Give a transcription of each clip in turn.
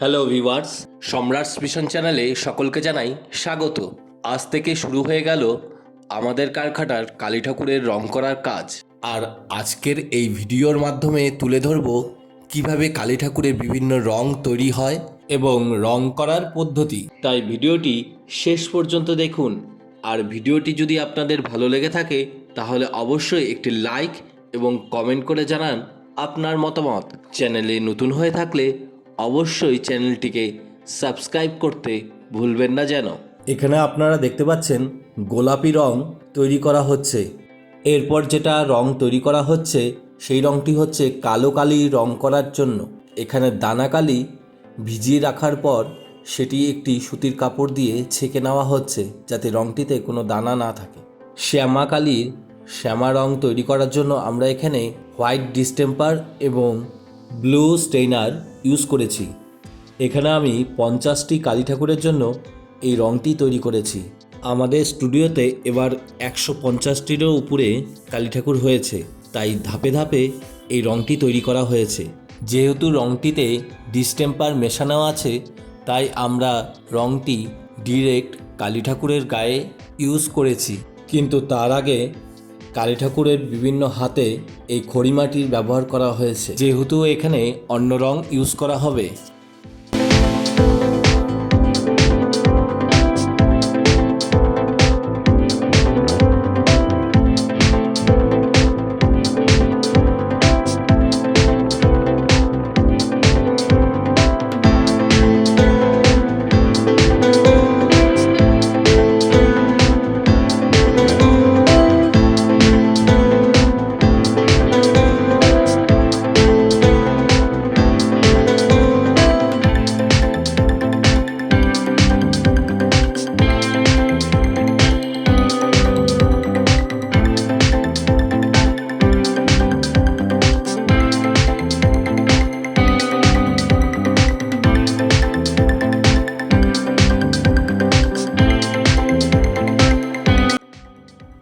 Hello viewers সম্রাট mission চ্যানেলে সকলকে জানাই স্বাগত। আজ থেকে শুরু হয়ে গেল আমাদের কারখানার কালী ঠাকুরের রং করার কাজ। আর আজকের এই ভিডিওর মাধ্যমে তুলে ধরব কীভাবে কালী ঠাকুরের বিভিন্ন রং তৈরি হয় এবং রং করার পদ্ধতি। তাই ভিডিওটি শেষ পর্যন্ত দেখুন। আর ভিডিওটি যদি আপনাদের ভালো লেগে থাকে, তাহলে অবশ্যই একটি লাইক এবং কমেন্ট করে জানান আপনার মতামত। চ্যানেলে নতুন হয়ে থাকলে অবশ্যই চ্যানেলটিকে সাবস্ক্রাইব করতে ভুলবেন না যেন। এখানে আপনারা দেখতে পাচ্ছেন গোলাপি রং তৈরি করা হচ্ছে। এরপর যেটা রং তৈরি করা হচ্ছে, সেই রংটি হচ্ছে কালো কালি রং করার জন্য। এখানে দানা কালি ভিজিয়ে রাখার পর সেটি একটি সুতির কাপড় দিয়ে ছেঁকে নেওয়া হচ্ছে, যাতে রংটিতে কোনো দানা না থাকে। শ্যামা কালির শ্যামা রং তৈরি করার জন্য আমরা এখানে হোয়াইট ডিস্টেম্পার এবং ব্লু স্টেইনার ইউজ করেছি। এখানে আমি পঞ্চাশটি কালী ঠাকুরের জন্য এই রংটি তৈরি করেছি। আমাদের স্টুডিওতে এবার একশো পঞ্চাশটিরও উপরে কালী ঠাকুর হয়েছে, তাই ধাপে ধাপে এই রংটি তৈরি করা হয়েছে। যেহেতু রংটিতে ডিস্টেম্পার মেশানো আছে, তাই আমরা রংটি ডিরেক্ট কালী ঠাকুরের গায়ে ইউজ করেছি। কিন্তু তার আগে কালী ঠাকুরের বিভিন্ন হাতে এই খড়িমাটির ব্যবহার করা হয়েছে। যেহেতু এখানে অন্য রং ইউজ করা হবে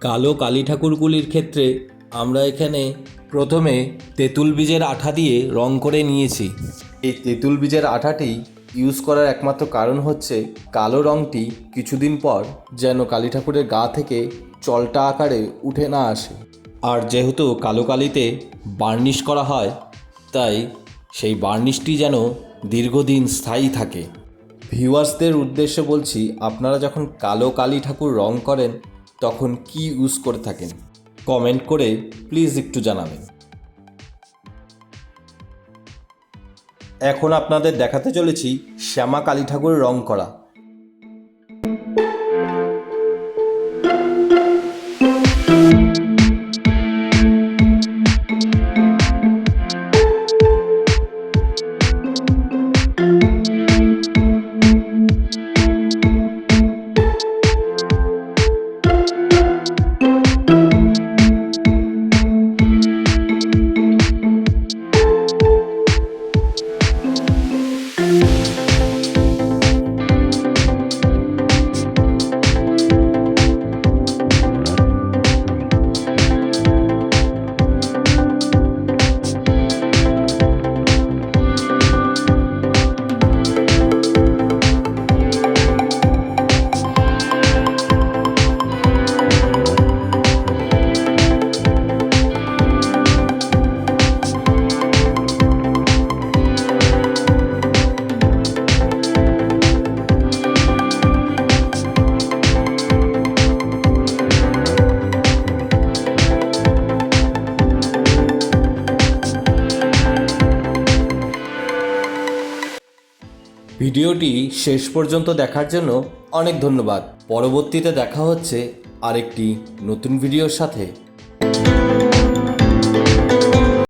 কালো কালী ঠাকুরগুলির ক্ষেত্রে আমরা এখানে প্রথমে তেঁতুল বীজের আঠা দিয়ে রং করে নিয়েছি। এই তেঁতুল বীজের আঠাটি ইউজ করার একমাত্র কারণ হচ্ছে কালো রংটি কিছুদিন পর যেন কালী ঠাকুরের গা থেকে চলটা আকারে উঠে না আসে। আর যেহেতু কালো কালিতে বার্নিশ করা হয়, তাই সেই বার্নিশটি যেন দীর্ঘদিন স্থায়ী থাকে। ভিউয়ার্সদের উদ্দেশ্যে বলছি, আপনারা যখন কালো কালী ঠাকুর রং করেন তখন কি ইউজ করে থাকেন? কমেন্ট করে প্লিজ একটু জানাবেন। এখন আপনাদের দেখাতে চলেছি শ্যামা কালী ঠাকুর রং করা। ভিডিওটি শেষ পর্যন্ত দেখার জন্য অনেক ধন্যবাদ। পরবর্তীতে দেখা হচ্ছে আরেকটি নতুন ভিডিওর সাথে।